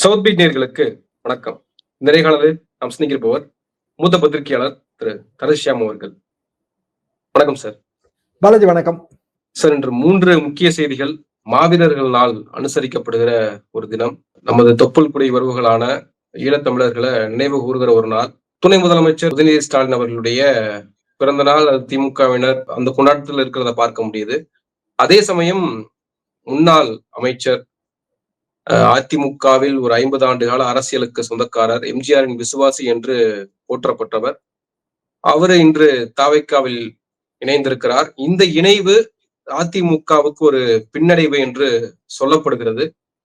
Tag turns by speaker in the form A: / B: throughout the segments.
A: South beat நேர்களுக்கு வணக்கம். நிறைய காலத்தில் நாம் சிந்திக்கிருப்பவர் மூத்த பத்திரிகையாளர் திரு தரசியாம் அவர்கள். வணக்கம் சார்
B: பாலாஜி வணக்கம்.
A: சார் இன்று மூன்று முக்கிய செய்திகள் மாவீரர்கள் நாள் அனுசரிக்கப்படுகிற ஒரு தினம். நமது தொப்புள் குடி உறவுகளான ஈழத்தமிழர்களை நினைவு கூறுகிற ஒரு நாள். துணை முதலமைச்சர் உதயநிதி ஸ்டாலின் அவர்களுடைய பிறந்த நாள் அது திமுகவினர் அந்த கொண்டாட்டத்தில் இருக்கிறத பார்க்க முடியுது. அதே சமயம் முன்னாள் அமைச்சர் அதிமுகவில் ஒரு ஐம்பது ஆண்டு கால அரசியலுக்கு சொந்தக்காரர் எம்ஜிஆரின் விசுவாசி என்று போற்றப்பட்டவர். அவர் இன்று தாவைக்காவில் இணைந்திருக்கிறார். இந்த இணைவு அதிமுகவுக்கு ஒரு பின்னடைவு என்று சொல்லப்படுகிறது.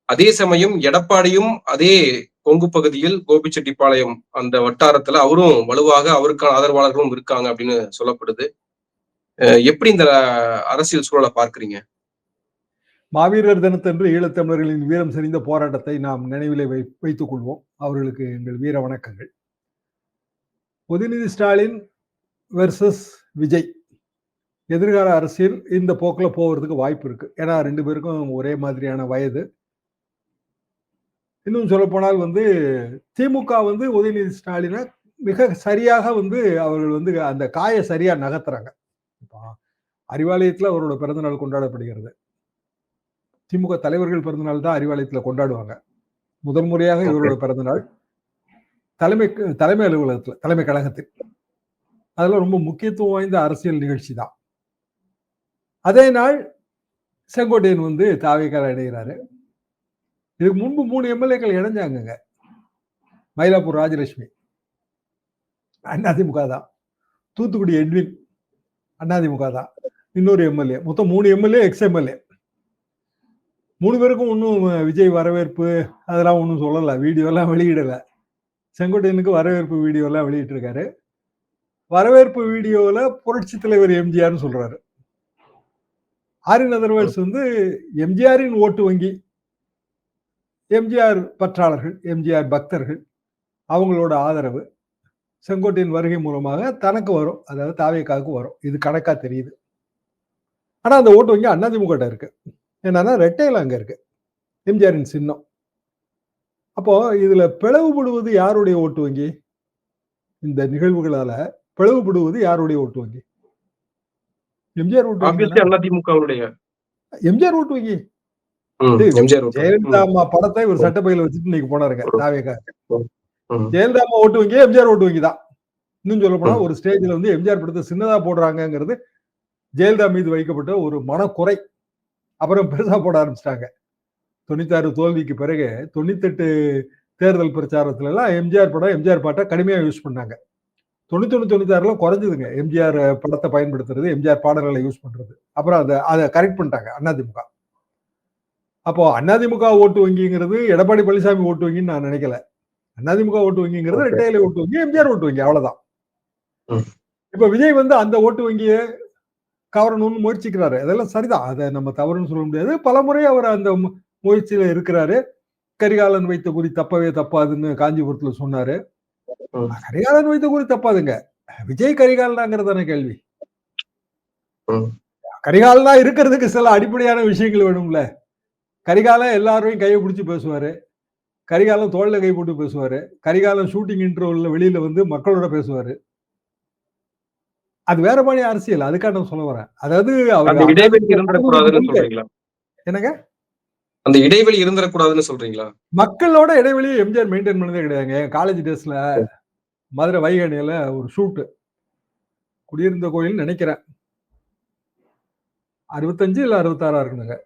A: அதே சமயம் எடப்பாடியும் அதே கொங்கு பகுதியில் கோபிச்செட்டிப்பாளையம் அந்த வட்டாரத்துல அவரும் வலுவாக அவருக்கான ஆதரவாளர்களும் இருக்காங்க அப்படின்னு சொல்லப்படுது. எப்படி இந்த அரசியல் சூழலை பார்க்குறீங்க?
B: மாவீரர் தினத்தன்று ஈழத்தமிழர்களின் வீரம் செறிந்த போராட்டத்தை நாம் நினைவிலே வை வைத்துக் கொள்வோம். அவர்களுக்கு எங்கள் வீர வணக்கங்கள். உதயநிதி ஸ்டாலின் வெர்சஸ் விஜய். எதிர்கால அரசியல் இந்த போக்கில் போகிறதுக்கு வாய்ப்பு இருக்கு. ஏன்னா ரெண்டு பேருக்கும் ஒரே மாதிரியான வயது. இன்னும் சொல்லப்போனால் வந்து திமுக வந்து உதயநிதி ஸ்டாலினை மிக சரியாக வந்து அவர்கள் வந்து அந்த காயை சரியாக நகர்த்துறாங்க. இப்போ அறிவாலயத்தில் அவரோட பிறந்தநாள் கொண்டாடப்படுகிறது. திமுக தலைவர்கள் பிறந்தநாள் தான் அறிவாலயத்தில் கொண்டாடுவாங்க. முதல் முறையாக இவரோட பிறந்தநாள் தலைமை தலைமை அலுவலகத்தில் தலைமை கழகத்தில். அதெல்லாம் ரொம்ப முக்கியத்துவம் வாய்ந்த அரசியல் நிகழ்ச்சி தான். அதே நாள் செங்கோட்டையன் வந்து தாவேக்கால இணைகிறாரு. இதுக்கு முன்பு மூணு எம்எல்ஏக்கள் இணைஞ்சாங்கங்க. மயிலாப்பூர் ராஜலட்சுமி. அதிமுக தான். தூத்துக்குடி எட்வின் அதிமுக தான். இன்னொரு எம்எல்ஏ. மொத்தம் மூணு எம்எல்ஏ எக்ஸ் எம்எல்ஏ. மூணு பேருக்கும் ஒன்றும் விஜய் வரவேற்பு அதெல்லாம் ஒன்றும் சொல்லலை. வீடியோலாம் வெளியிடலை. செங்கோட்டையனுக்கு வரவேற்பு வீடியோலாம் வெளியிட்டிருக்காரு. வரவேற்பு வீடியோவில் புரட்சி தலைவர் எம்ஜிஆர்னு சொல்கிறாரு ஆரின் அதர்வைஸ் வந்து எம்ஜிஆரின் ஓட்டு வங்கி. எம்ஜிஆர் பற்றாளர்கள் எம்ஜிஆர் பக்தர்கள் அவங்களோட ஆதரவு. செங்கோட்டையின் வருகை மூலமாக தனக்கு வரும். அதாவது தாவேக்காவுக்கு வரும். இது கணக்காக தெரியுது. ஆனால் அந்த ஓட்டு வங்கி அதிமுக இருக்கு. என்னன்னா ரெட்டையில் அங்க இருக்கு. எம்ஜிஆரின் சின்னம். அப்போ இதுல பிளவுபடுவது யாருடைய ஓட்டு வங்கி? இந்த நிகழ்வுகளால பிளவுபடுவது யாருடைய ஓட்டு வங்கி? எம்ஜிஆர் ஓட்டு எம்ஜிஆர் ஓட்டு வங்கி. ஜெயலலிதா அம்மா படத்தை ஒரு சட்டப்பையில வச்சுட்டு இன்னைக்கு போனாருங்க
A: ம்.
B: ஜெயலலிதா அம்மா ஓட்டு வங்கி எம்ஜிஆர் ஓட்டு வங்கி தான் இன்னும் சொல்ல போனா ஒரு ஸ்டேஜ்ல வந்து எம்ஜிஆர் படத்தை சின்னதா போடுறாங்கங்கிறது ஜெயலலிதா மீது வைக்கப்பட்ட ஒரு மனக்குறை. அப்புறம் பெருசா போட ஆரம்பிச்சிட்டாங்க. தொண்ணூத்தாறு தோல்விக்கு பிறகு தொண்ணூத்தெட்டு தேர்தல் பிரச்சாரத்துல எல்லாம் எம்ஜிஆர் படம் எம்ஜிஆர் பாட்டை கடுமையா யூஸ் பண்ணாங்க. தொண்ணூத்தொன்னு தொண்ணூத்தாறுல குறைஞ்சதுங்க. எம்ஜிஆர் படத்தை பயன்படுத்துறது எம்ஜிஆர் பாடல்களை யூஸ் பண்றது. அப்புறம் அதை அதை கரெக்ட் பண்ணிட்டாங்க அதிமுக அப்போ அதிமுக ஓட்டு வங்கிங்கிறது எடப்பாடி பழனிசாமி ஓட்டு வங்கின்னு நான் நினைக்கல. அதிமுக ஓட்டு வங்கிங்கிறது. ரெட்டையில ஓட்டு வங்கி எம்ஜிஆர் ஓட்டு வங்கி அவ்வளவுதான். இப்ப விஜய் வந்து அந்த ஓட்டு வங்கியை கவரணும்னு முயற்சிக்கிறாரு. அதெல்லாம் சரிதான். அதை நம்ம தவறுன்னு சொல்ல முடியாது. பல முறை அவர் அந்த முயற்சியில இருக்கிறாரு. கரிகாலன் வைத்த குறி தப்பவே தப்பாதுன்னு காஞ்சிபுரத்துல சொன்னாரு. கரிகாலன் வைத்த குறி தப்பாதுங்க. விஜய் கரிகாலனாங்கிறதான கேள்வி.
A: ம்.
B: கரிகாலனா இருக்கிறதுக்கு சில அடிப்படையான விஷயங்கள் வேணும்ல. கரிகாலன் எல்லாரையும் கையை பிடிச்சி பேசுவாரு. கரிகாலன் தோல்ல கை போட்டு பேசுவாரு. கரிகாலன் ஷூட்டிங் இன்டர்வல்ல வெளியில வந்து மக்களோட பேசுவாரு. அது வேற மாதிரி அரசியல். அதுக்காக நான் சொல்ல வரேன். அதாவது அவர்
A: இடைவெளி
B: என்னங்க?
A: அந்த இடைவெளி இருந்துடக்கூடாதுன்னு சொல்றீங்களா?
B: மக்களோட இடைவெளியை எம்ஜிஆர் மெயின்டைன் பண்ணதே கிடையாதுங்க. என் காலேஜ் டேஸ்ல மதுரை வைகணியில ஒரு ஷூட்டு குடியிருந்த கோயில் நினைக்கிறேன். அறுபத்தஞ்சு இல்ல அறுபத்தாறா இருக்குதுங்க.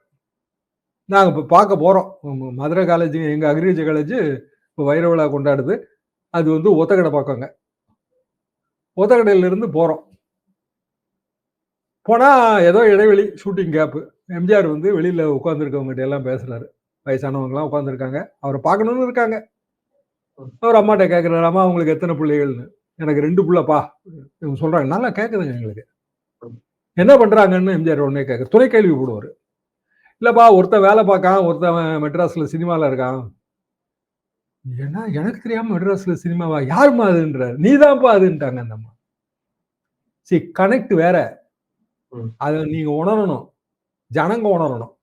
B: நாங்க இப்ப பார்க்க போறோம். ம- மதுரை காலேஜ் எங்க அக்ரிகல்ச்சர் காலேஜ் இப்போ வைர விழா கொண்டாடுது. அது வந்து ஒத்தக்கடை பக்கங்க. ஒத்தக்கடையில இருந்து போறோம் போனா ஏதோ இடைவெளி ஷூட்டிங் கேப்பு எம்ஜிஆர் வந்து வெளியில உட்காந்துருக்கவங்ககிட்ட எல்லாம் பேசுறாரு. வயசானவங்க எல்லாம் உட்காந்துருக்காங்க அவரை பார்க்கணும்னு இருக்காங்க. அவர் அம்மாட்ட கேட்கிறாரு அம்மா உங்களுக்கு எத்தனை பிள்ளைகள்னு? எனக்கு ரெண்டு பிள்ளைப்பா இவங்க சொல்றாங்க. நல்லா கேட்குதுங்க எங்களுக்கு. என்ன பண்றாங்கன்னு? எம்ஜிஆர் உடனே கேட்க துணை கேள்வி போடுவார். இல்லப்பா ஒருத்தன் வேலை பார்க்கான் ஒருத்தன் மெட்ராஸ்ல சினிமால இருக்கான். ஏன்னா எனக்கு தெரியாம மெட்ராஸ்ல சினிமாவா? யாரும்மா அதுன்றாரு. நீதான்ப்பா அதுன்ட்டாங்க அந்த அம்மா. சரி கனெக்ட் வேற. அதை நீங்க உணரணும். ஜனங்க உணரணும்.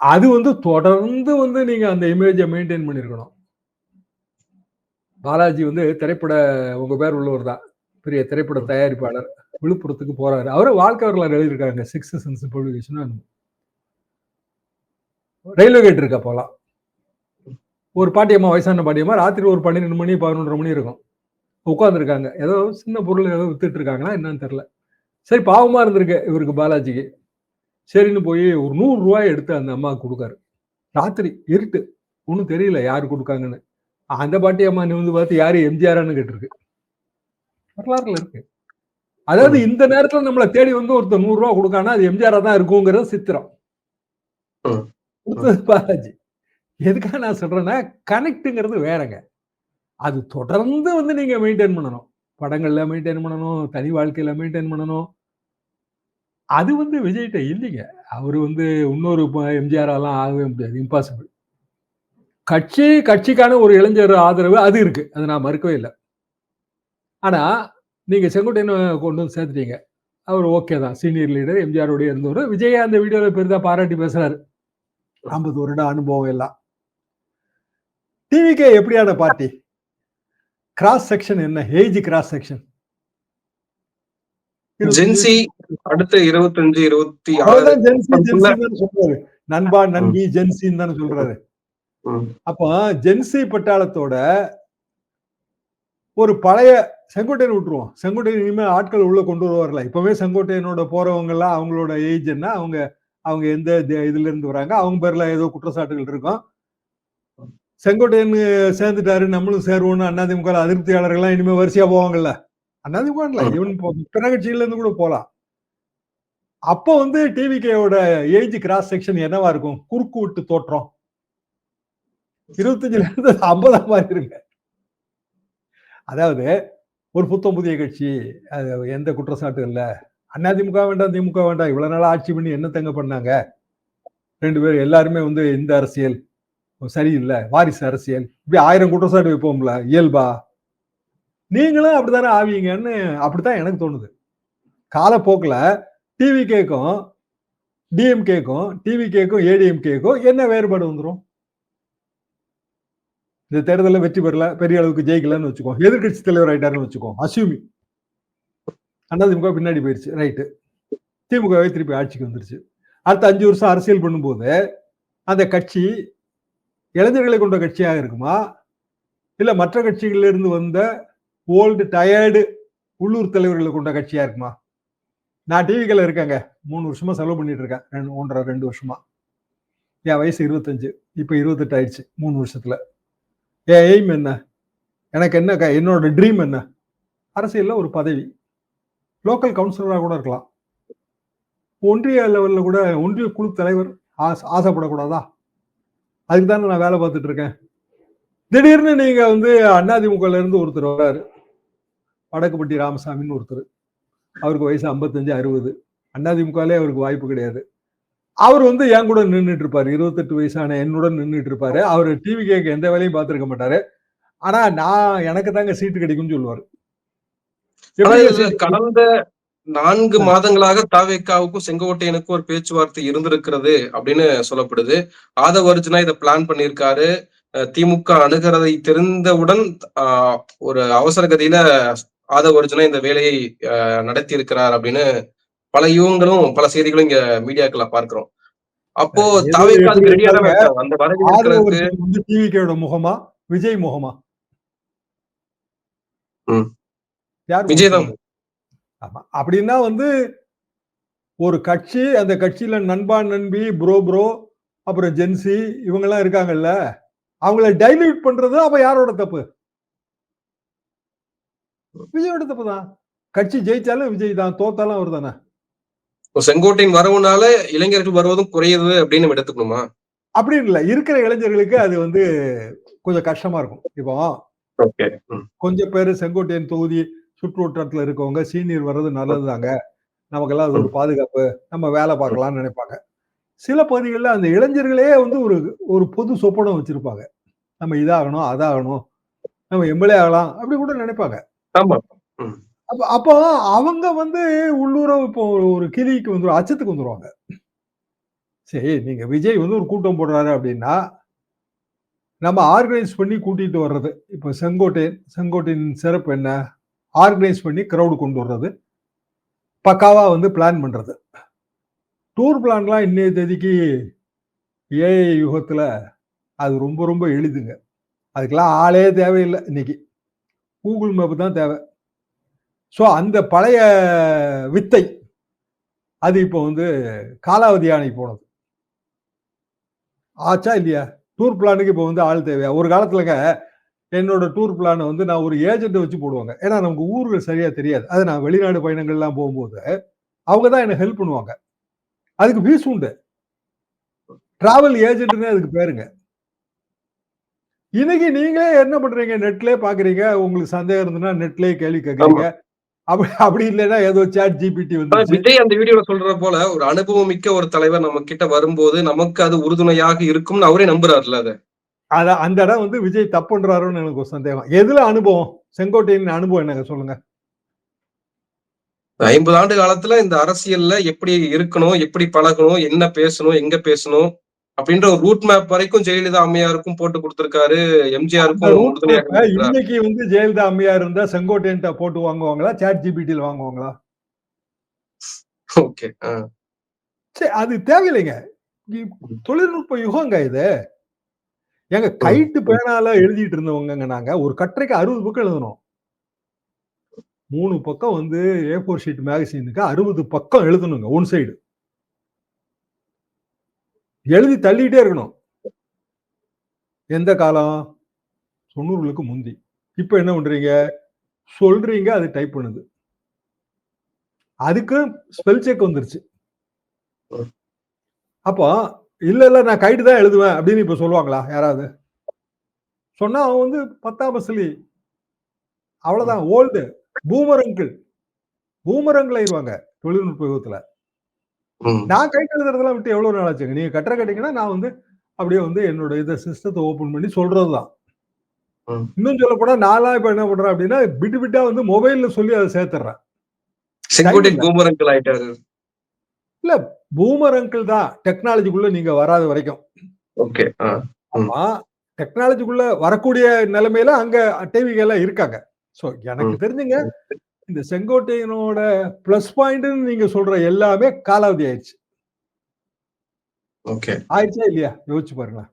B: அது வந்து தொடர்ந்து வந்து நீங்க அந்த இமேஜை மெயின்டைன் பண்ணியிருக்கணும் பாலாஜி வந்து திரைப்பட உங்க பேர் உள்ளவர் தான். பெரிய திரைப்பட தயாரிப்பாளர். விழுப்புரத்துக்கு போறாரு. அவரு வாழ்க்கை வரலாறு எழுதியிருக்காங்க six sense publication railway gate இருக்கா போலாம் ஒரு பாட்டியம்மா வயசான பாட்டியம்மா ராத்திரி ஒரு பன்னிரெண்டு மணி பதினொன்றரை மணி இருக்கும். உட்காந்துருக்காங்க ஏதோ சின்ன பொருள் ஏதோ வித்துட்டு இருக்காங்களா என்னன்னு தெரியல. சரி பாவமா இருந்திருக்கு இவருக்கு பாலாஜிக்கு. சரின்னு போய் ஒரு நூறு ரூபாய் எடுத்து அந்த அம்மாவுக்கு கொடுக்காரு. ராத்திரி இருட்டு. ஒன்றும் தெரியல யாரு கொடுக்காங்கன்னு. அந்த பாட்டி அம்மா நிமிந்து பார்த்து யாரு? எம்ஜிஆரான்னு கேட்டிருக்கு. வரலாறுல இருக்கு. அதாவது இந்த நேரத்துல நம்மளை தேடி வந்து ஒருத்தர் நூறு ரூபா கொடுக்கானா அது எம்ஜிஆரா தான் இருக்குங்கிறது சித்திரம். பாலாஜி. எதுக்காக நான் சொல்றேன்னா கனெக்ட்ங்கிறது வேறங்க. அது தொடர்ந்து வந்து நீங்க மெயின்டைன் பண்ணணும். படங்கள்ல மெயின்டைன் பண்ணணும் தனி வாழ்க்கையில மெயின்டைன் பண்ணணும். அது வந்து விஜய்கிட்ட இல்லைங்க. அவர் வந்து இன்னொரு எம்ஜிஆர் ஆகவே முடியாது. இம்பாசிபிள் கட்சி கட்சிக்கான ஒரு இளைஞர் ஆதரவு அது இருக்கு. அது நான் மறுக்கவே இல்லை. ஆனா நீங்க செங்கோட்டையனை கொண்டு வந்து சேர்த்துட்டீங்க. அவர் ஓகே தான். சீனியர் லீடர் எம்ஜிஆரோடய இருந்தவர். விஜய் அந்த வீடியோவில் பெரிதாக பாராட்டி பேசுறாரு. ஐம்பது வருட அனுபவம் எல்லாம். டிவிகே எப்படியான பார்ட்டி கிராஸ் செக்ஷன் என்ன? Age cross section
A: Gen Z அடுத்த இருபத்தஞ்சு இருபத்தி
B: சொல்றாரு. நண்பா நன்பி ஜென்சின்னு தானே சொல்றாரு. அப்போ ஜென்சி பட்டாளத்தோட ஒரு பழைய செங்கோட்டையன் விட்டுருவோம். செங்கோட்டையன் இனிமே ஆட்கள் உள்ள கொண்டு வருவார்ல. இப்பவே செங்கோட்டையனோட போறவங்க எல்லாம் அவங்களோட ஏஜ் என்ன? அவங்க அவங்க எந்த இதுல இருந்து வராங்க? அவங்க பேர்ல ஏதோ குற்றச்சாட்டுகள் இருக்கும். செங்கோட்டையன் சேர்ந்துட்டாரு நம்மளும் சேருவோம்னு அதிமுக அதிருப்தியாளர்கள்லாம் இனிமே வரிசையா போவாங்கல்ல. அதிமுக இல்ல
A: ம்.
B: இவன் இப்போ பிற கட்சியில இருந்து கூட போலாம். அப்போ வந்து டிவிகேயோட ஏஜ் கிராஸ் செக்ஷன் என்னவா இருக்கும்? குறுக்கு விட்டு தோற்றம். இருபத்தஞ்சுல இருந்து ஐம்பதா மாதிரி இருங்க. அதாவது ஒரு புத்தம் புதிய கட்சி அது எந்த குற்றச்சாட்டும் இல்ல. அதிமுக வேண்டாம் திமுக வேண்டாம் இவ்வளவு நாள் ஆட்சி பண்ணி என்ன தங்க பண்ணாங்க? ரெண்டு பேரும் எல்லாருமே வந்து இந்த அரசியல். சரியில்லை. வாரிசு அரசியல். இப்படி ஆயிரம் குற்றச்சாட்டு வைப்போம்ல இயல்பா? நீங்களும் அப்படித்தானே ஆவீங்கன்னு அப்படித்தான் எனக்கு தோணுது. காலப்போக்கில் டிவி கேக்கும் டிஎம் கேக்கும் டிவி கேக்கும் ஏடிஎம் கேக்கும் என்ன வேறுபாடு வந்துடும் இந்த தேர்தலில் வெற்றி பெறல பெரிய அளவுக்கு ஜெயிக்கலன்னு வச்சுக்கோ. எதிர்கட்சி தலைவர் ஆயிட்டாருன்னு வச்சுக்கோ. அசியூமி அதிமுக பின்னாடி போயிடுச்சு ரைட்டு திமுகவே திருப்பி ஆட்சிக்கு வந்துருச்சு. அடுத்த அஞ்சு வருஷம் அரசியல் பண்ணும்போது அந்த கட்சி இளைஞர்களை கொண்ட கட்சியாக இருக்குமா? இல்ல மற்ற கட்சிகளில் இருந்து வந்த ஓல்டு டயர்டு உள்ளூர் தலைவர்களை கொண்ட கட்சியா இருக்குமா? நான் டிவிக்கில் இருக்கேங்க. மூணு வருஷமா செலவு பண்ணிட்டு இருக்கேன். ரெண்டு ஒன்றரை ரெண்டு வருஷமா. என் வயசு இருபத்தஞ்சு. இப்போ இருபத்தெட்டு ஆயிடுச்சு மூணு வருஷத்துல. என் எய்ம் என்ன? எனக்கு என்ன என்னோட ட்ரீம் என்ன? அரசியலில் ஒரு பதவி. லோக்கல் கவுன்சிலராக கூட இருக்கலாம். ஒன்றிய லெவலில் கூட ஒன்றிய குழு தலைவர் ஆசை ஆசைப்படக்கூடாதா? அதுக்கு தானே நான் வேலை பார்த்துட்டு இருக்கேன் திடீர்னு நீங்க வந்து அதிமுகல இருந்து ஒருத்தர் வர்றாரு வடக்குப்பட்டி ராமசாமின்னு ஒருத்தர். அவருக்கு வயசு ஐம்பத்தஞ்சு அறுபது. அதிமுகலே அவருக்கு வாய்ப்பு கிடையாது. அவர் வந்து என் கூட நின்றுட்டு இருப்பாரு இருபத்தெட்டு வயசான என்னுடன் நின்றுட்டு இருப்பாரு அவர் டிவி கேட்க எந்த வேலையும் பார்த்திருக்க மாட்டாரு. ஆனா நான் எனக்கு தாங்க சீட்டு கிடைக்கும்னு சொல்லுவாரு.
A: கடந்த நான்கு மாதங்களாக தாவேக்காவுக்கும் செங்கோட்டையனுக்கும் ஒரு பேச்சுவார்த்தை இருந்திருக்கிறது அப்படின்னு சொல்லப்படுது. ஆதவ அர்ஜுனா இதை பிளான் பண்ணியிருக்காரு. திமுக அணுகிறதை தெரிந்தவுடன் ஆஹ் ஒரு அவசர கதியில ஆதவ அர்ஜுனா இந்த வேலையை நடத்தி இருக்கிறார் அப்படின்னு பல யூகங்களும் பல செய்திகளும் இங்க மீடியாக்களை பார்க்கிறோம். அப்போ
B: எது
A: தாவேக்கா அதுக்கு
B: எப்படி
A: ரெடியா தான்
B: இருக்காங்க?
A: இருக்காங்க அந்த வரவு
B: ஆதரவு
A: இருக்கிறதுக்கு
B: வருஷத்துக்கு வந்து டிவிக்கோட முகமா? விஜய் முகமா?
A: விஜய் தான்.
B: ஆமா. அப்படின்னா வந்து ஒரு கட்சி அந்த கட்சியில நண்பா நண்பி ப்ரோ ப்ரோ அப்புறம் ஜென்சி இவங்கெல்லாம் இருக்காங்கல்ல அவங்கள டைல்யூட் பண்றது அப்ப யாரோட தப்பு? விஜயோட தப்பு தான். கட்சி ஜெயிச்சாலும் விஜய் தான் தோத்தாலும் அவர் தானே.
A: செங்கோட்டையின் வரவுனால இளைஞர்கள் வருவதும் குறையுது அப்படின்னு எடுத்துக்கணுமா?
B: அப்படி இல்லை. இருக்கிற இளைஞர்களுக்கு அது வந்து கொஞ்சம் கஷ்டமா இருக்கும். இப்போ கொஞ்சம் பேர் செங்கோட்டையன் தொகுதி சுற்று வட்டாரத்துல இருக்கவங்க சீனியர் வர்றது நல்லதுதாங்க. நமக்கெல்லாம் அது ஒரு பாதுகாப்பு. நம்ம வேலை பார்க்கலாம்னு நினைப்பாங்க. சில பகுதிகளில் அந்த இளைஞர்களே வந்து ஒரு ஒரு பொது சொப்பனம் வச்சிருப்பாங்க. நம்ம இதாகணும் அதாகணும். நம்ம எம்எல்ஏ ஆகலாம் அப்படி கூட நினைப்பாங்க. அப்ப அப்போ அவங்க வந்து உள்ளூர இப்போ ஒரு கிளிக்கு வந்துடும் அச்சத்துக்கு வந்துருவாங்க. சரி நீங்க விஜய் வந்து ஒரு கூட்டம் போடுறாரு அப்படின்னா நம்ம ஆர்கனைஸ் பண்ணி கூட்டிட்டு வர்றது. இப்போ செங்கோட்டையன் செங்கோட்டையின் சிறப்பு என்ன? ஆர்கனைஸ் பண்ணி க்ரௌடு கொண்டு வர்றது. பக்காவாக வந்து பிளான் பண்ணுறது டூர் பிளான்லாம் இன்னைய தேதிக்கு ஏஐ யுகத்தில் அது ரொம்ப ரொம்ப எளிதுங்க. அதுக்கெல்லாம் ஆளே தேவையில்லை இன்னைக்கு. கூகுள் மேப்பு தான் தேவை. ஸோ அந்த பழைய வித்தை அது இப்போ வந்து காலாவதி யானை போனது. ஆச்சா இல்லையா? டூர் பிளானுக்கு இப்போ வந்து ஆள் தேவையா? ஒரு காலத்துலங்க என்னோட டூர் பிளானை வந்து நான் ஒரு ஏஜென்ட்டை வச்சு போடுவாங்க. ஏன்னா நமக்கு ஊர்கள் சரியா தெரியாது. அது நான் வெளிநாடு பயணங்கள்லாம் போகும்போது அவங்க தான் எனக்கு ஹெல்ப் பண்ணுவாங்க. அதுக்கு ஃபீஸ் உண்டு. டிராவல் ஏஜென்ட்னு அதுக்கு பேருங்க. இன்னைக்கு நீங்களே என்ன பண்றீங்க? நெட்லயே பாக்குறீங்க. உங்களுக்கு சந்தேகம் இருந்ததுன்னா நெட்லயே கேள்வி கேட்கறீங்க. அப்படி அப்படி இல்லைன்னா ஏதோ சாட் ஜிபிடி வந்து
A: விஜய் அந்த வீடியோல சொல்ற போல ஒரு அனுபவம் மிக்க ஒரு தலைவர் நம்ம கிட்ட வரும்போது நமக்கு அது உறுதுணையாக இருக்கும்னு அவரே நம்புறாருல்ல அத.
B: அத அந்த இடம் வந்து விஜய் தப்புன்றாருன்னு எனக்கு ஒரு சந்தேகம். எதுல அனுபவம்? செங்கோட்டையின் அனுபவம் என்னங்க சொல்லுங்க.
A: ஐம்பது ஆண்டு காலத்துல இந்த அரசியல்ல எப்படி இருக்கணும் எப்படி பழகணும் என்ன பேசணும் எங்க பேசணும் அப்படின்ற ஒரு ரூட் மேப் வரைக்கும் ஜெயலலிதா அம்மையாருக்கும் போட்டு கொடுத்திருக்காரு எம்ஜிஆருக்கும்.
B: இன்னைக்கு வந்து ஜெயலலிதா அம்மையா இருந்தா செங்கோட்டையன்ட்ட போட்டு வாங்குவாங்களா? சாட் ஜிபிடியில் வாங்குவாங்களா?
A: ஓகே
B: சரி அது தேவையில்லைங்க. தொழில்நுட்ப யுகங்க இது. எங்க கைட்டு பேனால எழுதிட்டு இருந்தவங்க நாங்க. ஒரு கட்டுரைக்கு அறுபது பக்கம் எழுதணும் மூணு பக்கம் வந்து ஏ ஃபோர் ஷீட் மேகசினுக்கு அறுபது பக்கம் எழுதணுங்க ஒன் சைடு எழுதி தள்ளிட்டே இருக்கணும். எந்த காலம்? தொண்ணூறுகளுக்கு முந்தி. இப்ப என்ன பண்றீங்க? சொல்றீங்க அது டைப் பண்ணுது. அதுக்கு ஸ்பெல் செக் வந்துருச்சு. அப்போ இல்ல இல்ல நான் கைட்டு தான் எழுதுவேன் அப்படின்னு இப்ப சொல்லுவாங்களா யாராவது? சொன்னா அவன் வந்து பத்தாம் பசலி அவ்வளவுதான். Old. Boomer uncle. Boomer uncle ஆயிடுவாங்க தொழில்நுட்ப யுகத்துல. நான் கைட்டு எழுதுறதெல்லாம் விட்டு எவ்வளவு நாள் ஆச்சுங்க? நீங்க கட்டுற கேட்டீங்கன்னா நான் வந்து அப்படியே வந்து என்னோட இதை சிஸ்டத்தை ஓபன் பண்ணி சொல்றதுதான். இன்னும் சொல்ல போனா நான்லாம் இப்ப என்ன பண்றேன் அப்படின்னா பிட்டு பிட்டா வந்து மொபைல்ல சொல்லி அதை சேர்த்துறேன்.
A: ஆயிட்டாரு
B: பூமர் அங்கிள் தான் டெக்னாலஜிக்குள்ள நீங்க வராத வரைக்கும்.
A: ஓகே
B: ஆமா டெக்னாலஜிக்குள்ள வரக்கூடிய நிலைமையில அங்க டிவிங்க எல்லாம் இருக்காங்க. சோ எனக்கு. தெரிஞ்சுங்க இந்த செங்கோட்டையனோட பிளஸ் பாயிண்ட்னு நீங்க சொல்ற எல்லாமே காலாவதி ஆயிடுச்சு.
A: ஓகே
B: ஆயிடுச்சா இல்லையா? யோசிச்சு பாருங்களேன்.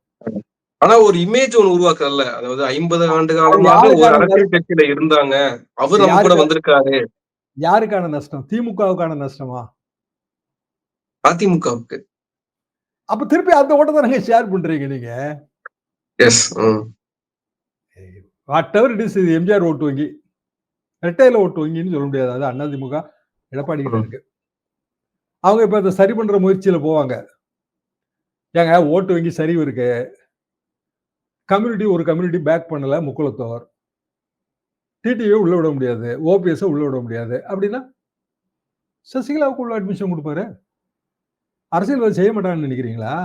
A: ஆனா ஒரு இமேஜ் ஒண்ணு உருவாக்குறல்ல அதாவது ஐம்பது ஆண்டு காலமாக ஒரு அரசியல் கட்சியில இருந்தாங்க. அவர் நம்ம கூட வந்திருக்காரு.
B: யாருக்கான நஷ்டம்? திமுகவுக்கான நஷ்டமா?
A: அதிமுகவுக்கு.
B: அப்ப திருப்பி அந்த ஓட்டத்தை நீங்க ஷேர் பண்றீங்க நீங்க?
A: Yes
B: whatever it is இது எம்ஜிஆர் ஓட்டு வங்கி. ரெட்டையில ஓட்டு வங்கின்னு சொல்ல முடியாது. அது அதிமுக எடப்பாடி இருக்கு. அவங்க இப்ப இதை சரி பண்ற முயற்சியில போவாங்க. ஏங்க ஓட்டு வங்கி சரிவு இருக்கு. கம்யூனிட்டி ஒரு கம்யூனிட்டி பேக் பண்ணல முக்குளத்தோர். டிடிஏ உள்ள விட முடியாது. ஓபிஎஸ் உள்ள விட முடியாது. அப்படின்னா சசிகலாவுக்கு உள்ள அட்மிஷன் கொடுப்பாரு. அரசியல்வாதி செய்ய மாட்டாங்கன்னு நினைக்கிறீங்களா?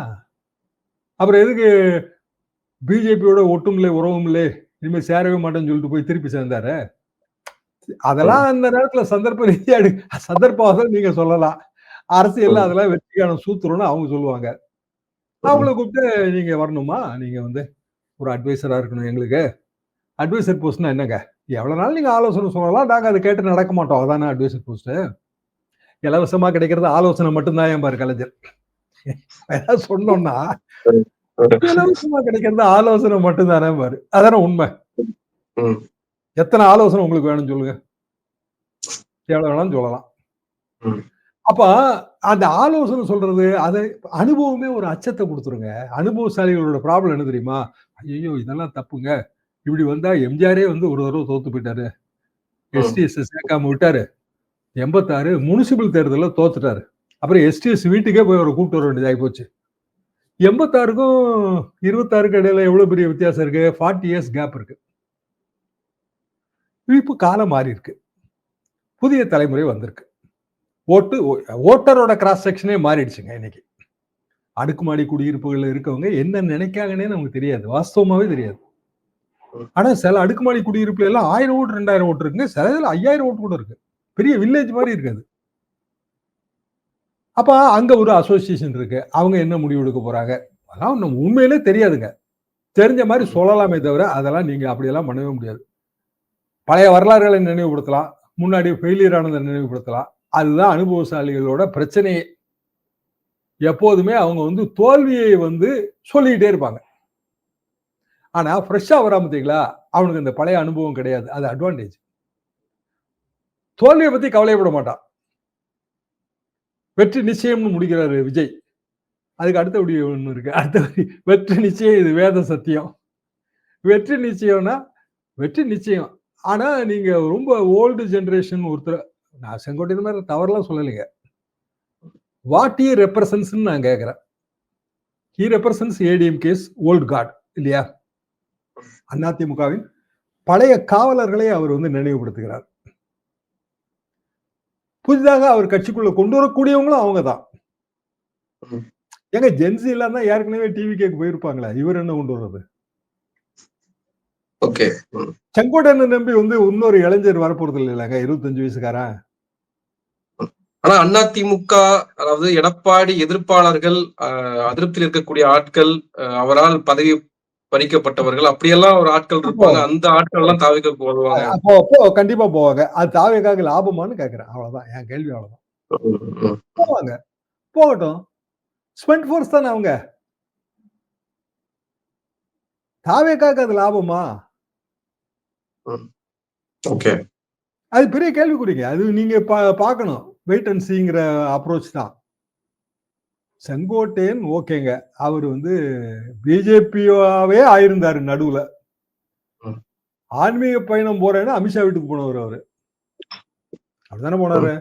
B: அப்புறம் எதுக்கு பிஜேபியோட ஒட்டும் இல்லை உறவும் இல்லை இனிமேல் சேரவே மாட்டேன்னு சொல்லிட்டு போய் திருப்பி சேர்ந்தாரு? அதெல்லாம் அந்த நேரத்துல சந்தர்ப்ப ரீதியா சந்தர்ப்பவாதம் நீங்க சொல்லலாம். அரசியல்ல அதெல்லாம் வெற்றிக்கான சூத்திரம்னு அவங்க சொல்லுவாங்க. அவங்கள கூப்பிட்டு நீங்க வரணுமா? நீங்க வந்து ஒரு அட்வைசரா இருக்கணும் எங்களுக்கு. அட்வைசர் போஸ்ட்னா என்னங்க? எவ்வளவு நாள் நீங்க ஆலோசனை சொல்லலாம்? நாங்க அதை கேட்டு நடக்க மாட்டோம். அதானே அட்வைசர் போஸ்ட் இலவசமா கிடைக்கிறது ஆலோசனை மட்டும்தான் ஏன் பாரு கலைஞர்? ஏதாவது சொன்னோம்னா இலவசமா கிடைக்கிறது ஆலோசனை மட்டும்தானே பாரு. அதானே உண்மை. எத்தனை ஆலோசனை உங்களுக்கு வேணும்னு சொல்லுங்க. எவ்வளவு வேணாலும் சொல்லலாம். அப்ப அந்த ஆலோசனை சொல்றது அது அனுபவமே ஒரு அச்சத்தை கொடுத்துருங்க. அனுபவசாலிகளோட ப்ராப்ளம் என்ன தெரியுமா? ஐயோ இதெல்லாம் தப்புங்க. இப்படி வந்தா எம்ஜிஆரே வந்து ஒரு தடவை தோத்து போயிட்டாரு. எஸ்டிஎஸ் சேர்க்காம விட்டாரு. எண்பத்தாறு முனிசிபல் தேர்தலில் தோத்துட்டாரு. அப்புறம் எஸ்டிஎஸ் வீட்டுக்கே போய் அவரை கூப்பிட்டு வர வேண்டியதாகி போச்சு. எண்பத்தாறுக்கும் இருபத்தாறுக்கு இடையில எவ்வளவு பெரிய வித்தியாசம் இருக்கு? ஃபார்ட்டி இயர்ஸ் கேப் இருக்கு. இப்போ காலம் மாறி இருக்கு. புதிய தலைமுறை வந்திருக்கு. ஓட்டு ஓ- ஓட்டரோட கிராஸ் செக்ஷனே மாறிடுச்சுங்க இன்னைக்கு. அடுக்குமாடி குடியிருப்புகள்ல இருக்கவங்க என்ன நினைக்காங்கன்னே நமக்கு தெரியாது. வாஸ்தவமாவே தெரியாது. ஆனா சில அடுக்குமாடி குடியிருப்புல எல்லாம் ஆயிரம் ஓட்டு ரெண்டாயிரம் ஓட்டு இருக்குங்க. சில இதுல ஐயாயிரம் ஓட்டு கூட இருக்கு. பெரிய வில்லேஜ் மாதிரி இருக்காது. அப்போ அங்க ஒரு அசோசியேஷன் இருக்கு. அவங்க என்ன முடிவு எடுக்க போறாங்க? அதெல்லாம் நம்ம உண்மையிலே தெரியாதுங்க. தெரிஞ்ச மாதிரி சொல்லலாமே தவிர அதெல்லாம் நீங்க அப்படியெல்லாம் பண்ணவே முடியாது. பழைய வரலாறுகளை நினைவுபடுத்தலாம். முன்னாடி ஃபெயிலியர் ஆனதை நினைவுபடுத்தலாம். அதுதான் அனுபவசாலிகளோட பிரச்சனையே. எப்போதுமே அவங்க வந்து தோல்வியை வந்து சொல்லிக்கிட்டே இருப்பாங்க. ஆனா ஃப்ரெஷ்ஷாக வராம பார்த்தீங்களா? அவனுக்கு இந்த பழைய அனுபவம் கிடையாது. அது அட்வான்டேஜ் தோல்வியை பத்தி கவலைப்பட மாட்டான் வெற்றி நிச்சயம்னு முடிக்கிறாரு விஜய். அதுக்கு அடுத்த வீடியோ ஒன்று இருக்கு. அடுத்த வெற்றி நிச்சயம் இது வேத சத்தியம். வெற்றி நிச்சயம்னா வெற்றி நிச்சயம். ஆனா நீங்க ரொம்ப ஓல்டு ஜெனரேஷன் ஒருத்தர் நான் செங்கோட்டையன் மாதிரி தவறுலாம் சொல்லலைங்க. வாட் ஈ ரெப்ரசன்ஸ் நான் கேட்கிறேன் he represents ATM case old guard இல்லையா? அதிமுகவின் பழைய காவலர்களை அவர் வந்து நினைவுபடுத்துகிறார். புதிதாக அவர் கட்சிக்குள்ள கொண்டு வரக்கூடியவங்களும் அவங்க தான்
A: ம்.
B: ஏங்க ஜென்சி இல்லாம ஏற்கனவே டிவி கேக்கு போயிருப்பாங்களா இவர் என்ன கொண்டு வர்றது?
A: ஓகே.
B: செங்கோட்டையனை நம்பி வந்து இன்னொரு இளைஞர் வரப்போறது இல்லைங்க இருபத்தஞ்சு வயசுக்காரன்.
A: ஆனா அதிமுக அதாவது எடப்பாடி எதிர்ப்பாளர்கள் அதிருப்தியில் இருக்கக்கூடிய ஆட்கள் அவரால் பதவி பறிக்கப்பட்டவர்கள். அப்படியெல்லாம் ஒரு ஆட்கள் இருப்பாங்க. அந்த ஆட்கள் எல்லாம் தாவிக்க போடுவாங்க
B: அப்போ அப்போ கண்டிப்பா போவாங்க. அது தாவேக்காக லாபமான்னு கேக்குறேன். அவ்வளவுதான். என் கேள்வி அவ்வளவுதான். போவாங்க. போகட்டும். ஸ்பெண்ட் ஃபோர்ஸ் தானே அவங்க? தாவேக்காக்கு அது லாபமா?
A: ஓகே.
B: அது பெரிய கேள்விக்குறிங்க. அது நீங்க பா- பார்க்கணும். வெயிட் அண்ட் சீங்கிற அப்ரோச் தான். செங்கோட்டையன் ஓகேங்க. அவர் வந்து பிஜேபியாவே ஆயிருந்தாரு நடுவுல. ஆன்மீக பயணம் போறேன்னு அமித்ஷா வீட்டுக்கு போனவர் அவரு. அப்படிதானே போனாரு.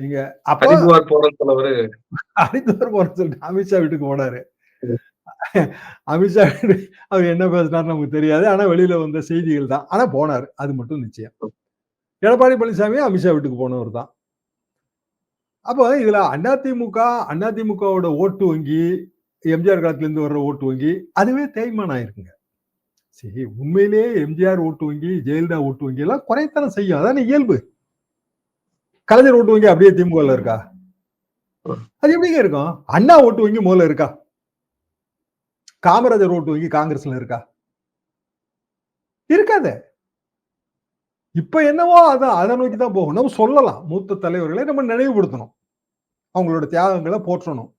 B: நீங்க
A: ஹரித்வார் போறேன்னு
B: சொல்லிட்டு அமித்ஷா வீட்டுக்கு போனாரு. அமித்ஷா அவர் என்ன பேசினார் நமக்கு தெரியாது. ஆனா வெளியில வந்த செய்திகள் தான். ஆனா போனாரு. அது மட்டும் நிச்சயம். எடப்பாடி பழனிசாமி அமித்ஷா வீட்டுக்கு போனவர் தான். அப்போ இதுல அதிமுக அதிமுகவோட ஓட்டு வங்கி எம்ஜிஆர் காலத்துல இருந்து வர்ற ஓட்டு வங்கி அதுவே தேய்மானம் ஆயிருக்குங்க சரி உண்மையிலேயே எம்ஜிஆர் ஓட்டு வங்கி ஜெயலலிதா ஓட்டு வங்கி எல்லாம் குறைத்தனம் செய்யும். அதான் இயல்பு? கலைஞர் ஓட்டு வங்கி அப்படியே திமுகல இருக்கா? அது எப்படிங்க இருக்கும்? அண்ணா ஓட்டு வங்கி முதல்ல இருக்கா? காமராஜர் ஓட்டு வங்கி காங்கிரஸ்ல இருக்கா? இருக்காத. இப்ப என்னவோ அதான் அதை நோக்கி தான் போகும் நம்ம சொல்லலாம். மூத்த தலைவர்களை நம்ம நினைவுபடுத்தணும். அவங்களோட தியாகங்களை போற்றணும்.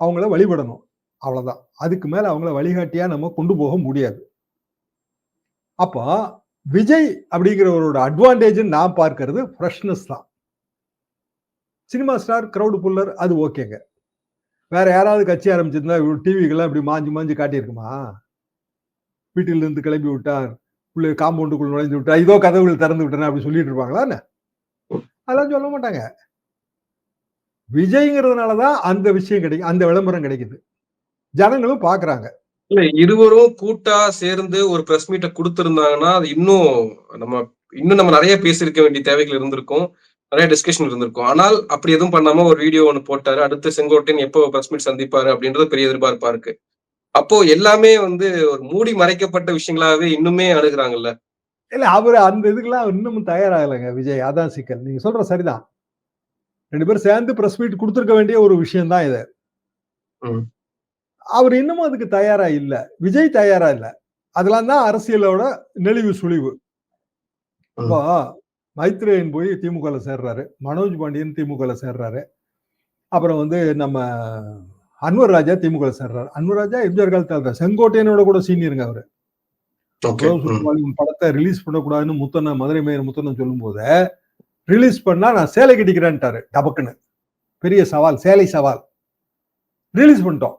B: அவங்கள வழிபடணும். அவ்வளவுதான். அதுக்கு மேல அவங்கள வழிகாட்டியா நம்ம கொண்டு போக முடியாது. அப்போ விஜய் அப்படிங்கிறவரோட அட்வான்டேஜ்னு நான் பார்க்கறது ஃப்ரெஷ்னஸ் தான். சினிமா ஸ்டார் க்ரௌடு புல்லர் அது ஓகேங்க வேற யாராவது கட்சி ஆரம்பிச்சிருந்தா டிவிக்கெல்லாம் இப்படி மாஞ்சு மாஞ்சு காட்டியிருக்குமா? வீட்டில இருந்து கிளம்பி விட்டார். உள்ள காம்பவுண்டுக்குள்ள நுழைஞ்சு விட்டார். இதோ கதவுகள் திறந்து விட்டேன் அப்படி சொல்லிட்டு இருப்பாங்களா என்ன? அதெல்லாம் சொல்ல மாட்டாங்க. விஜய்ங்கிறதுனாலதான் அந்த விஷயம் கிடைக்கும் அந்த விளம்பரம் கிடைக்குது. ஜனங்களும் பாக்குறாங்க.
A: இல்ல இருவரும் கூட்டா சேர்ந்து ஒரு பிரஸ் மீட்டை கொடுத்திருந்தாங்கன்னா அது இன்னும் நம்ம இன்னும் நம்ம நிறைய பேசியிருக்க வேண்டிய தேவைகள் இருந்திருக்கும். நிறைய டிஸ்கஷன் இருந்திருக்கும். ஆனால் அப்படி எதுவும் பண்ணாம ஒரு வீடியோ ஒன்னு போட்டாரு. அடுத்து செங்கோட்டையன் எப்போ பிரஸ் மீட் சந்திப்பாரு அப்படின்றது பெரிய எதிர்பார்ப்பா இருக்கு. அப்போ எல்லாமே வந்து ஒரு மூடி மறைக்கப்பட்ட விஷயங்களாவே இன்னுமே அணுகுறாங்கல்ல.
B: இல்ல அவரு அந்த இதுக்கெல்லாம் இன்னமும் தயாராகலைங்க விஜய். அதான் சிக்கல். நீங்க சொல்ற சரிதான். ரெண்டு பேரும் சேர்ந்து பிரஸ் மீட் கொடுத்துருக்க வேண்டிய ஒரு விஷயம் தான் இது. அவர் இன்னமும் அதுக்கு தயாரா இல்ல. விஜய் தயாரா இல்ல. அதெல்லாம் தான் அரசியலோட நெளிவு சுழிவு. இப்போ மைத்ரேயன் போய் திமுகல சேர்றாரு. மனோஜ் பாண்டியன் திமுகல சேர்றாரு. அப்புறம் வந்து நம்ம அன்வர் ராஜா திமுக சேர்றாரு. அன்வர் ராஜா எம்ஜிஆர் காலத்தில் செங்கோட்டையனோட கூட சீனியருங்க அவரு. படத்தை ரிலீஸ் பண்ணக்கூடாதுன்னு முத்தண்ணா மதுரை மேயர் முத்தண்ணன் சொல்லும் போது ரிலீஸ் பண்ணா நான் சேலை கட்டிக்கிறேன்ட்டாரு. டபக்குன்னு. பெரிய சவால் சேலை சவால். ரிலீஸ் பண்ணிட்டோம்.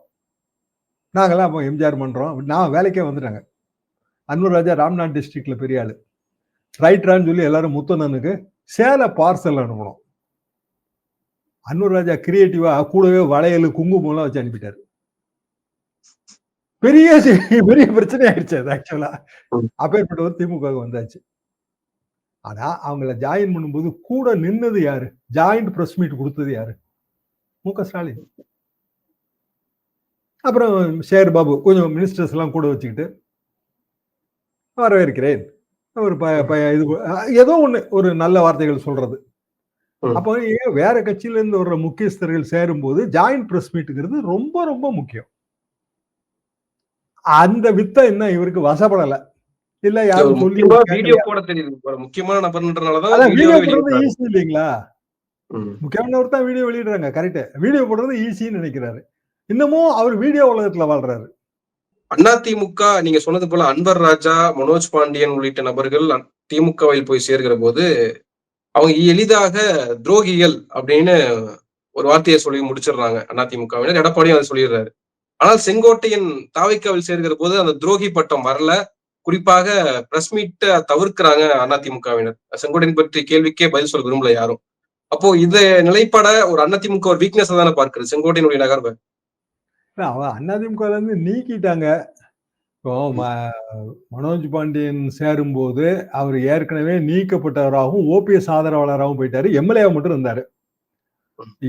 B: நாங்கெல்லாம் அப்போ எம்ஜிஆர் பண்றோம். நான் வேலைக்கே வந்துட்டாங்க. அன்வர் ராஜா ராம்நாத் டிஸ்ட்ரிக்ட்ல பெரிய ஆளு. ரைட்ரான்னு சொல்லி எல்லாரும் முத்தண்ணனுக்கு சேலை பார்சல் அனுப்பணும் அன்வர் ராஜா கிரியேட்டிவா கூடவே வளையல் குங்குமம்லாம் வச்சு அனுப்பிட்டாரு. பெரிய பெரிய பிரச்சனை ஆயிடுச்சு அது ஆக்சுவலா
A: ம்.
B: அப்பேற்பட்டவர் திமுக வந்தாச்சு. ஆனா அவங்கள ஜாயின் பண்ணும்போது கூட நின்னது யாரு? ஜாயிண்ட் பிரஸ் மீட் கொடுத்தது யாரு? மு க ஸ்டாலின். அப்புறம் சேர் பாபு கொஞ்சம் மினிஸ்டர்ஸ் எல்லாம் கூட வச்சுக்கிட்டு வரவேற்கிறேன். ஒரு ப இது ஏதோ ஒண்ணு ஒரு நல்ல வார்த்தைகள் சொல்றது. அப்போ வேற கட்சியில இருந்து வர்ற முக்கியஸ்தர்கள் சேரும்போது ஜாயிண்ட் பிரஸ் மீட்டுங்கிறது ரொம்ப ரொம்ப முக்கியம். அந்த வித்தை இன்னும் இவருக்கு வசப்படல. இல்ல
A: ஒரு
B: யாரும் சொல்லி?
A: வீடியோ போட தெரியுது. ஒரு முக்கியமான நபர்ன்றனாலதான்
B: வீடியோ போடுறது ஈஸி இல்லைங்களா?
A: ம்.
B: முக்கியமானவர் தான் வீடியோ வெளியிடுறாங்க கரெக்ட் வீடியோ போடுறது ஈஸின்னு நினைக்கிறாரு. இன்னமும் அவர் வீடியோ உலகத்துல வாழ்றாரு.
A: அதிமுக நீங்க சொன்னது போல அன்வர் ராஜா மனோஜ் பாண்டியன் உள்ளிட்ட நபர்கள் அ- திமுகவில் போய் சேர்கிற போது அவங்க எளிதாக துரோகிகள் அப்படின்னு ஒரு வார்த்தையை சொல்லி முடிச்சிடுறாங்க அதிமுகவினர் எடப்பாடியும் அதை சொல்லிடுறாரு. ஆனால் செங்கோட்டையன் தாவைக்காவில் சேர்கிற போது அந்த துரோகி பட்டம் வரல. குறிப்பாக பிரஸ் மீட்டை தவிர்க்கிறாங்க அதிமுகவினர். செங்கோட்டையன் பற்றி கேள்விக்கே பதில் சொல்ல விரும்பல யாரும். அப்போ இந்த நிலைப்பாட ஒரு அதிமுக ஒரு வீக்னஸ் தானே பார்க்குது செங்கோட்டையனுடைய நகர்வை?
B: அவன் அதிமுகல இருந்து நீக்கிட்டாங்க. இப்போ மனோஜ் பாண்டியன் சேரும்போது அவர் ஏற்கனவே நீக்கப்பட்டவராகவும் ஓபிஎஸ் ஆதரவாளராகவும் போயிட்டாரு. எம்எல்ஏவா மட்டும் இருந்தாரு.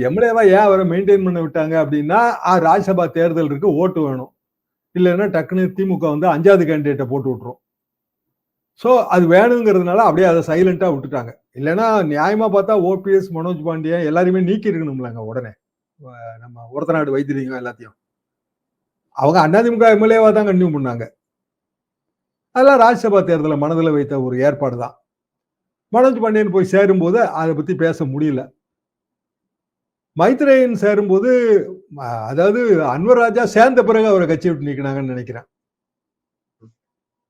B: எம்எல்ஏவா ஏன் அவரை மெயின்டைன் பண்ண விட்டாங்க அப்படின்னா ராஜ்யசபா தேர்தல் இருக்கு ஓட்டு வேணும். இல்லைன்னா டக்குன்னு திமுக வந்து அஞ்சாவது கேண்டிடேட்டை போட்டு விட்டுரும். ஸோ அது வேணுங்கிறதுனால அப்படியே அதை சைலண்ட்டாக விட்டுட்டாங்க. இல்லைன்னா நியாயமாக பார்த்தா ஓபிஎஸ் மனோஜ் பாண்டியன் எல்லாரையுமே நீக்கி இருக்கணும்லங்க உடனே. நம்ம நம்ம ஒருத்தநாடு வைத்திருக்கோம் எல்லாத்தையும். அவங்க அதிமுக எம்எல்ஏவாக தான் கண்டினியூ பண்ணாங்க. அதெல்லாம் ராஜ்யசபா தேர்தலை மனதில் வைத்த ஒரு ஏற்பாடு தான் மனோஜ் பாண்டியன் போய் சேரும்போது அதை பற்றி பேச முடியல. மைத்ரேயன் சேரும்போது அதாவது அன்வர் ராஜா சேர்ந்த பிறகு அவரை கட்சி விட்டு நீக்கினாங்கன்னு நினைக்கிறேன்.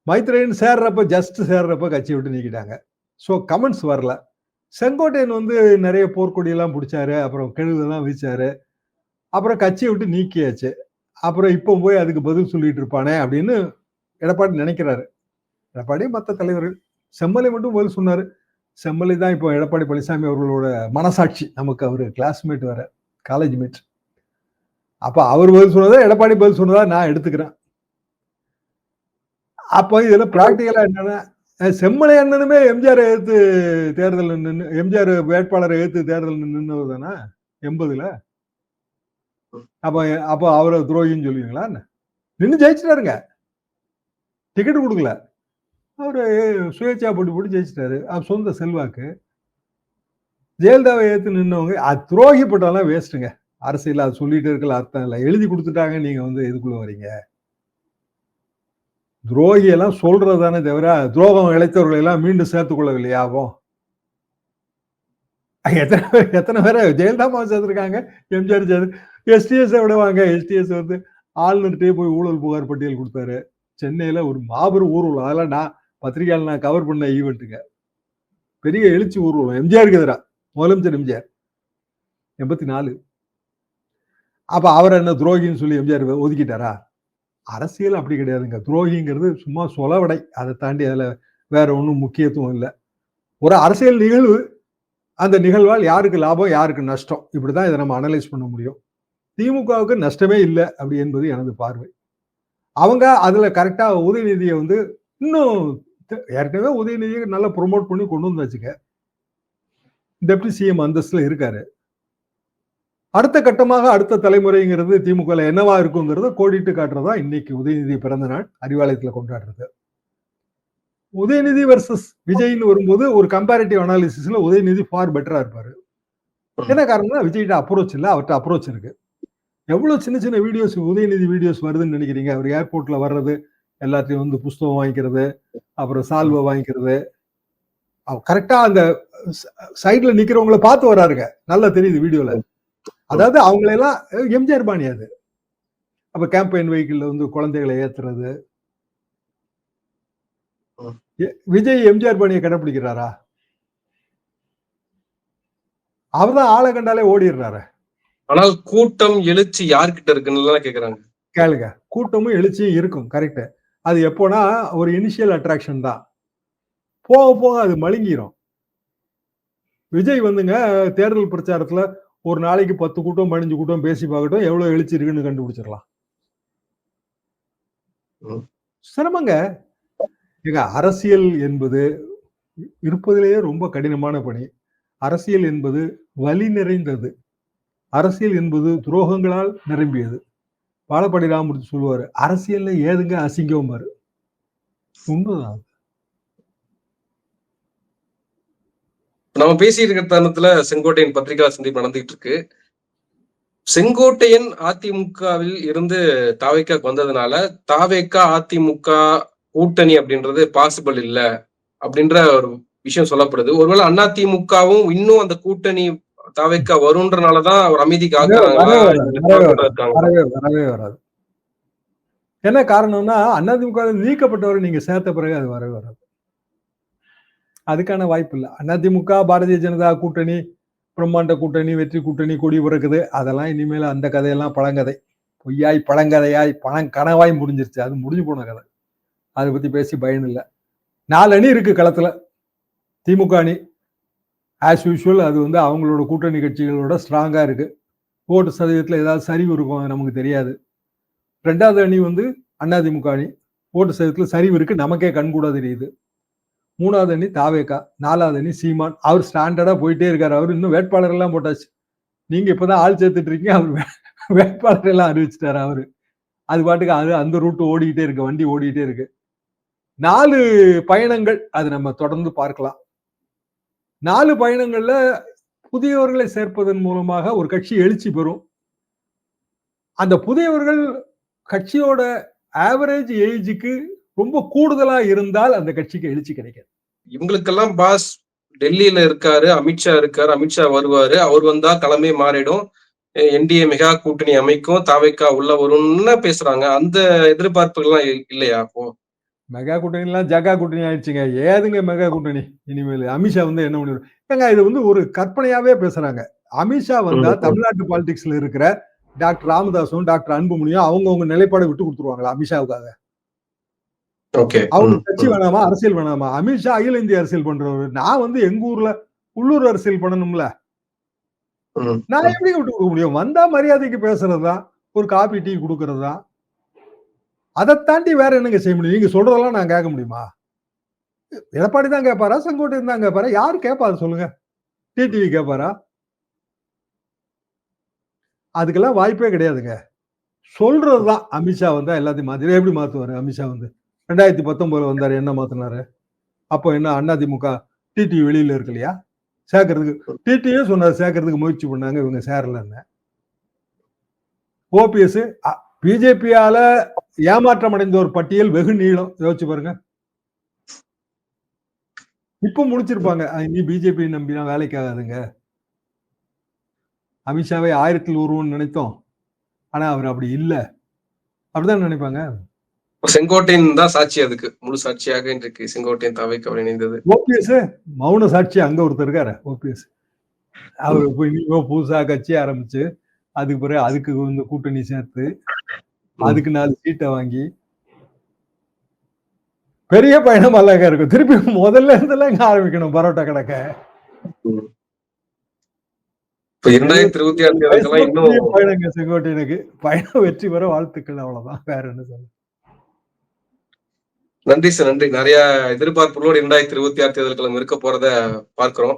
B: மைத்ரேயன் சேர்றப்ப ஜஸ்ட் சேர்றப்ப கட்சி விட்டு நீக்கிட்டாங்க. ஸோ கமெண்ட்ஸ் வரல. செங்கோட்டையன் வந்து நிறைய போர்க்கொடியெல்லாம் பிடிச்சாரு அப்புறம் கெழுதெல்லாம் வீச்சாரு அப்புறம் கட்சியை விட்டு நீக்கியாச்சு. அப்புறம் இப்போ போய் அதுக்கு பதில் சொல்லிட்டு இருப்பானே அப்படின்னு எடப்பாடி நினைக்கிறாரு. எடப்பாடி மற்ற தலைவர்கள் செம்மலை மட்டும் பதில் சொன்னார். செம்மலி தான் இப்போ எடப்பாடி பழனிசாமி அவர்களோட மனசாட்சி. நமக்கு அவர் கிளாஸ்மேட் வேற காலேஜ் மேட் அப்போ அவர் பதில் சொன்னதா எடப்பாடி பதில் சொன்னதா நான் எடுத்துக்கிறேன். அப்போ இதில் ப்ராக்டிக்கலாக என்னன்னா செம்மலை அண்ணனுமே எம்ஜிஆர் எதிர்த்து தேர்தல் நின்று எம்ஜிஆர் வேட்பாளரை எதிர்த்து தேர்தல் நின்று தானே எண்பதுல? அப்போ அப்போ அவரை துரோகின்னு சொல்லுவீங்களா நின்று ஜெயிச்சிட்டாருங்க. டிக்கெட் கொடுக்கல. அவரு சுயேட்சா போட்டு போட்டு ஜெயிச்சிட்டாரு. அவர் சொந்த செல்வாக்கு. ஜெயலலிதாவை ஏத்து நின்னவங்க அது துரோகி போட்டாலாம் வேஸ்ட்டுங்க அரசியல் அது சொல்லிட்டு இருக்கல அர்த்தம் இல்லை. எழுதி கொடுத்துட்டாங்க நீங்க வந்து இதுக்குள்ளே வரீங்க துரோகி எல்லாம் சொல்றது தானே தவிர துரோகம் இழைத்தவர்களை எல்லாம் மீண்டும் சேர்த்துக் கொள்ளவில்லையாகும் எத்தனை பேர் எத்தனை பேரை ஜெயலலிதா அம்மா சேர்த்துருக்காங்க? எம்ஜிஆர் சேர்த்து எஸ்டிஎஸ் விடுவாங்க. எஸ்டிஎஸ் வந்து ஆளுநர்கிட்டே போய் ஊழல் புகார் பட்டியல் கொடுத்தாரு. சென்னையில ஒரு மாபெரும் ஊர்வலம் அதெல்லாம் நான் பத்திரிகையால் நான் கவர் பண்ண ஈவெண்ட்டுங்க பெரிய எழுச்சி ஊர்வலம். எம்ஜிஆருக்கு எதிராக முதலமைச்சர் எம்ஜிஆர். எண்பத்தி நாலு அப்ப அவர் என்ன துரோகின்னு சொல்லி எம்ஜிஆர் ஒதுக்கிட்டாரா? அரசியல் அப்படி கிடையாதுங்க. துரோகிங்கிறது சும்மா சொலவடை. அதை தாண்டி அதுல வேற ஒன்றும் முக்கியத்துவம் இல்லை. ஒரு அரசியல் நிகழ்வு அந்த நிகழ்வால் யாருக்கு லாபம் யாருக்கு நஷ்டம்? இப்படிதான் இதை நம்ம அனலைஸ் பண்ண முடியும். திமுகவுக்கு நஷ்டமே இல்லை அப்படி என்பது எனது பார்வை. அவங்க அதுல கரெக்டா உதயநிதியை வந்து இன்னும் ஏற்கனவே உதயநிதியை நல்லா ப்ரொமோட் பண்ணி கொண்டு வந்தாச்சுங்க. டெப்டி சிஎம் அந்தஸ்துல இருக்காரு. அடுத்த கட்டமாக அடுத்த தலைமுறைங்கிறது திமுக என்னவா இருக்குங்கிறத கோடிட்டு காட்டுறதா இன்னைக்கு உதயநிதி பிறந்த நாள் அறிவாலயத்துல கொண்டாடுறது. உதயநிதி வர்சஸ் விஜய்னு வரும்போது ஒரு கம்பேரிட்டிவ் அனாலிசிஸ்ல உதயநிதி ஃபார் பெட்டரா இருப்பாரு. என்ன காரணம்னா விஜய்கிட்ட அப்ரோச் இல்லை அவர்கிட்ட அப்ரோச் இருக்கு. எவ்வளவு சின்ன சின்ன வீடியோஸ் உதயநிதி வீடியோஸ் வருதுன்னு நினைக்கிறீங்க? அவர் ஏர்போர்ட்ல வர்றது எல்லாத்தையும் வந்து புஸ்தகம் வாங்கிக்கிறது அப்புறம் சால்வை வாங்கிக்கிறது. கரெக்டா அந்த சைட்ல நிக்கிறவங்கள பார்த்து வராருங்க. நல்லா தெரியுது வீடியோல. அதாவது அவங்களெல்லாம் எம்ஜிஆர் பாணி அது. அப்ப கேம்பெயின் வெஹிக்கிள்ல வந்து குழந்தைகளை ஏத்துறது. விஜய் எம்ஜிஆர் பாணியை கடைப்பிடிக்கிறாரா? அவர்தான் ஆளை கண்டாலே ஓடிடுறாரு.
A: ஆனால் கூட்டம் எழுச்சி யார்கிட்ட இருக்குன்னு கேக்குறாங்க.
B: கேளுங்க. கூட்டமும் எழுச்சியும் இருக்கும். கரெக்ட் அது எப்போனா ஒரு இனிஷியல் அட்ராக்ஷன் தான். போக போக அது மழுங்கிரும். விஜய் வந்துங்க தேர்தல் பிரச்சாரத்துல ஒரு நாளைக்கு பத்து கூட்டம் பதினஞ்சு கூட்டம் பேசி பார்க்கட்டும் எவ்வளவு எழுச்சி இருக்குன்னு கண்டுபிடிச்சிடலாம். சிரமங்க. ஏங்க அரசியல் என்பது இருப்பதிலேயே ரொம்ப கடினமான பணி. அரசியல் என்பது வலி நிறைந்தது. அரசியல் என்பது துரோகங்களால் நிரம்பியது. வாழப்பாடி ராமூர்த்தி சொல்லுவாரு அரசியல்ல ஏதுங்க அசிங்கம் பாரு உண்மைதான்
A: நம்ம பேசிட்டு இருக்கிற தருணத்துல செங்கோட்டையின் பத்திரிகா சந்திப்பு நடந்துகிட்டு இருக்கு செங்கோட்டையன் அதிமுகவில் இருந்து தாவேக்காக்கு வந்ததுனால தாவேக்கா அதிமுக கூட்டணி அப்படின்றது பாசிபிள் இல்ல அப்படின்ற ஒரு விஷயம் சொல்லப்படுது. ஒருவேளை அதிமுகவும் இன்னும் அந்த கூட்டணி தாவேக்கா வரும்ன்றனாலதான் ஒரு அமைதிக்கு
B: வரவே வராது. என்ன காரணம்னா அதிமுக நீக்கப்பட்டவர் நீங்க சேர்த்த பிறகு அது வரவே வராது. அதுக்கான வாய்ப்பு இல்லை. அதிமுக பாரதிய ஜனதா கூட்டணி பிரம்மாண்ட கூட்டணி வெற்றி கூட்டணி கொடி பிறக்குது. அதெல்லாம் இனிமேல் அந்த கதையெல்லாம் பழங்கதை. பொய்யாய் பழங்கதையாய் பழம் கனவாய் முடிஞ்சிருச்சு. அது முடிஞ்சு போன கதை. அதை பத்தி பேசி பயன் இல்லை. நாலு அணி இருக்கு களத்துல. திமுக அணி ஆஸ் யூஷுவல் அது வந்து அவங்களோட கூட்டணி கட்சிகளோட ஸ்ட்ராங்காக இருக்குது ஓட்டு சதவீதத்தில் ஏதாவது சரிவு இருக்கும் அது நமக்கு தெரியாது. ரெண்டாவது அணி வந்து அதிமுக அணி. ஓட்டு சதவீதத்தில் சரிவு இருக்குது நமக்கே கண்கூட தெரியுது. மூணாவது அணி தாவேக்கா நாலாவது அணி சீமான். அவர் ஸ்டாண்டர்டாக போயிட்டே இருக்கார். அவர் இன்னும் வேட்பாளர்கள்லாம் போட்டாச்சு. நீங்கள் இப்போ தான் ஆள் சேர்த்துட்டு இருக்கீங்க அவர் வே- வேட்பாளர் எல்லாம் அறிவிச்சிட்டாரு அவர். அது பாட்டுக்கு அது அந்த ரூட்டு ஓடிக்கிட்டே இருக்கு வண்டி ஓடிக்கிட்டே இருக்கு. நாலு பயணங்கள் அது நம்ம தொடர்ந்து பார்க்கலாம். நாலு பயணங்கள்ல புதியவர்களை சேர்ப்பதன் மூலமாக ஒரு கட்சி எழுச்சி பெறும். அந்த புதியவர்கள் கட்சியோட ஆவரேஜ் ஏஜுக்கு ரொம்ப கூடுதலா இருந்தால் அந்த கட்சிக்கு எழுச்சி கிடைக்காது.
A: இவங்களுக்கெல்லாம் பாஸ் டெல்லியில இருக்காரு அமித்ஷா இருக்காரு அமித்ஷா வருவாரு. அவர் வந்தா தலைமை மாறிடும். என்டிஏ மெகா கூட்டணி அமைக்கும். தாவைக்கா உள்ள வரும்னு பேசுறாங்க. அந்த எதிர்பார்ப்புகள்லாம் இல்லையா அப்போ?
B: மெகா கூட்டணி எல்லாம் ஜகா கூட்டணி ஆயிடுச்சுங்க. ஏதுங்க மெகா கூட்டணி? இனிமேல் அமித்ஷா வந்து என்ன பண்ணிடுவார் ஏங்க இது வந்து ஒரு கற்பனையாவே பேசுறாங்க. அமித்ஷா வந்தா. தமிழ்நாட்டு பாலிடிக்ஸ்ல இருக்கிற டாக்டர் ராமதாசும் டாக்டர் அன்புமணியும் அவங்கவுங்க நிலைப்பாடு விட்டு கொடுத்துருவாங்களா அமித்ஷாவுக்காக?
A: ஓகே.
B: அவங்களுக்கு கட்சி வேணாமா அரசியல் வேணாமா? அமித்ஷா அகில இந்திய அரசியல் பண்றவரு. நான் வந்து எங்க ஊர்ல உள்ளூர் அரசியல் பண்ணணும்ல. நான் எப்படி விட்டு கொடுக்க முடியும்? வந்தா மரியாதைக்கு பேசுறதுதான். ஒரு காபி டீ கொடுக்கறது தான் அதை தாண்டி வேற என்னங்க செய்ய முடியும்? நீங்க சொல்றதெல்லாம் நான் கேட்க முடியுமா? எடப்பாடி தான் கேட்பாரா? செங்கோட்டையன் தான் கேட்பாரா? யாரு கேட்பாரு சொல்லுங்க. டிடிவி கேட்பாரா? அதுக்கெல்லாம் வாய்ப்பே கிடையாதுங்க. சொல்றது தான். அமித்ஷா வந்தா எல்லாத்தையும் மாத்தி. எப்படி மாத்துவாரு? அமித்ஷா வந்து ரெண்டாயிரத்தி பத்தொன்பதுல வந்தாரு. என்ன மாத்தினாரு? அப்போ என்ன அதிமுக டிடி வெளியில இருக்கு இல்லையா? சேர்க்கறதுக்கு டிடியே சொன்னார். சேர்க்கறதுக்கு முயற்சி பண்ணாங்க இவங்க சேரலன்னு. ஓபிஎஸ் பிஜேபியால ஏமாற்றம் அடைந்த ஒரு பட்டியல் வெகு நீளம். யோசிச்சு பாருங்க. இப்ப முடிச்சிருப்பாங்க. இனி பிஜேபி நம்பினா வேலைக்கு ஆகாதுங்க. அமித்ஷாவை ஆயிரத்தில் ஒருவன் நினைத்தோம். ஆனா அவர் அப்படி இல்ல. அப்படிதான் நினைப்பாங்க.
A: செங்கோட்டையன் தான் சாட்சி அதுக்கு. முழு சாட்சியாக இன்றைக்கு செங்கோட்டையன் தாவைக்கு அவர் இணைந்தது.
B: ஓபிஎஸ் மௌன சாட்சி அங்க ஒருத்தர் இருக்காரு ஓபிஎஸ். அவர் போய் இனிமே புதுசா கட்சி ஆரம்பிச்சு அதுக்கு பிறகு அதுக்கு வந்து கூட்டணி சேர்த்து அதுக்கு நாலு சீட்டை வாங்கி பெரிய பயணம் அழகா இருக்கும். திருப்பி முதல்ல இருந்தெல்லாம் இங்க ஆரம்பிக்கணும் பரோட்டா கணக்க பயணங்க செங்கோட்டையனுக்கு பயணம் வெற்றி பெற வாழ்த்துக்கள் அவ்வளவுதான். வேற என்ன சொல்ல?
A: நன்றி சார் நன்றி. நிறைய எதிர்பார்ப்புகளோடு இரண்டாயிரத்தி இருபத்தி ஆறு தேர்தலுக்கு இருக்க போறத பார்க்கிறோம்.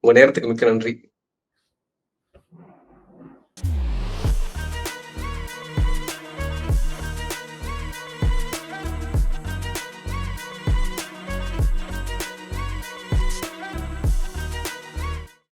A: உங்க நேரத்துக்கு மிக்க நன்றி.